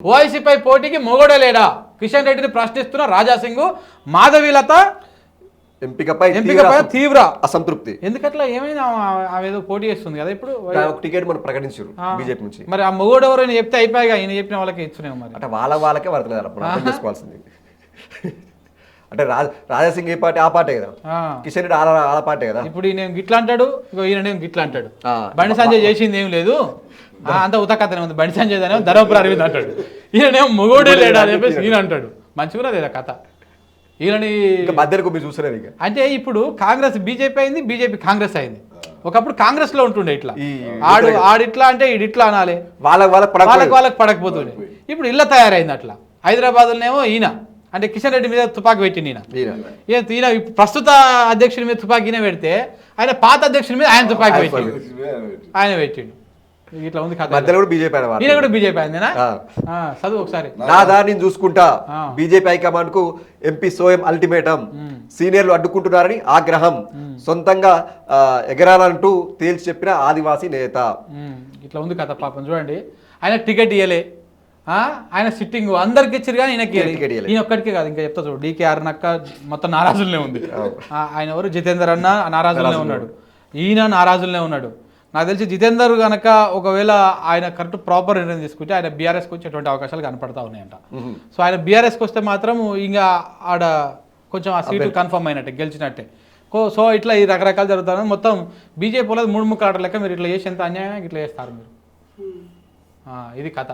ఓవైసీపై పోటీకి మొగోడే లేడా? కిషన్ రెడ్డిని ప్రశ్నిస్తున్న రాజాసింగ్ మాధవీలత ఎంపికపై ఎంపికపై తీవ్ర అసంతృప్తి. ఎందుకట్లా ఏమైనా ఏదో పోటీ చేస్తుంది కదా ఇప్పుడు? ఒక టికెట్ మనం ప్రకటించారు ఆ. బీజేపీ నుంచి. మరి ఆ మొగోడు ఎవరైనా చెప్తే అయిపోయాగా ఈయన చెప్పిన వాళ్ళకి ఇచ్చునేమో మరి. అంటే వాళ్ళ వాళ్ళకే పడుతున్నారు అప్పుడు చేసుకోవాల్సింది. అంటే రాజ రాజాసింగ్ ఏ పార్టీ ఆ పార్టీ కదా? ఆ. కిషన్ రెడ్డి ఆల పార్టీ కదా? ఇప్పుడు ఈయన గిట్లా అంటాడు? ఈయనేం గిట్లా అంటాడు? ఆ. బండి సంజయ్ చేసింది ఏం లేదు? ఆ, అంతా ఉతకథనే ఉంది. బండి సంజయ్ దానే ధర్మపురి అరవింద్ అంటాడు. ఈయనేమో మొగోడే లేడా అని చెప్పేసి ఈయన అంటాడు. మంచిగా లేదా కథ. ఈయనని మధ్యలో ఇక. అంటే ఇప్పుడు కాంగ్రెస్ బీజేపీ అయింది బీజేపీ కాంగ్రెస్ అయింది. ఒకప్పుడు కాంగ్రెస్లో ఉంటుండే ఇట్లా. ఆడు ఆడిట్లా అంటే ఈడిట్లా అనాలి. వాళ్ళ వాళ్ళ వాళ్ళకి పడక వాళ్ళకి పడకపోతుండే. ఇప్పుడు ఇళ్ళ తయారైంది అట్లా. హైదరాబాద్లోనేమో ఈయన. అంటే కిషన్ రెడ్డి మీద తుపాకీ పెట్టింది ఈయన. ఈయన. ప్రస్తుత అధ్యక్షుడి మీద తుపాకీనే పెడితే ఆయన పాత అధ్యక్షుడి మీద ఆయన తుపాకీ పెట్టిండు. ఆయన పెట్టిండు. ఇట్లా ఉంది కథ మధ్యలో కూడా బీజేపీ ఈయన కూడా బీజేపీ అయిందేనా చదువు ఒకసారి. నా దారి నేను చూసుకుంటా. బీజేపీ హైకమాండ్కు ఎంపీ సోయం అల్టిమేటం సీనియర్లు అడ్డుకుంటున్నారని ఆగ్రహం. సొంతంగా ఎగరాలంటూ తేల్చి చెప్పిన ఆదివాసీ నేత. ఇట్లా ఉంది కథ పాపం. చూడండి. ఆయన టికెట్ ఇవ్వలే ఆ, ఆయన సిట్టింగ్ అందరికి ఇచ్చారు కానీ ఈయనకి ఇయ్యలే. ఇయ్యలే. ఈయన ఒక్కడికే కాదు ఇంకా చెప్తా చూడు. డీకే అరుణక్క మొత్తం నారాజులనే ఉంది. ఆయన ఎవరు? జితేందర్ అన్న నారాజులనే ఉన్నాడు. ఈయన నారాజులనే ఉన్నాడు. నాకు తెలిసి జితేందర్ గనక ఒకవేళ ఆయన కరెక్ట్ ప్రాపర్ నిర్ణయం తీసుకుంటే ఆయన బీఆర్ఎస్కి వచ్చేటువంటి అవకాశాలు కనపడతా ఉన్నాయంట. సో ఆయన బీఆర్ఎస్కి వస్తే మాత్రం ఇంకా ఆడ కొంచెం ఆ సీటు కన్ఫర్మ్ అయినట్టే గెలిచినట్టే. కో- సో ఇట్లా ఈ రకరకాలు జరుగుతాయి మొత్తం బీజేపీ వాళ్ళది మూడు ముక్కలు ఆటలు లెక్క మీరు ఇట్లా చేసి ఎంత అన్యాయం ఇట్లా చేస్తారు మీరు. ఆ, ఇది కథ.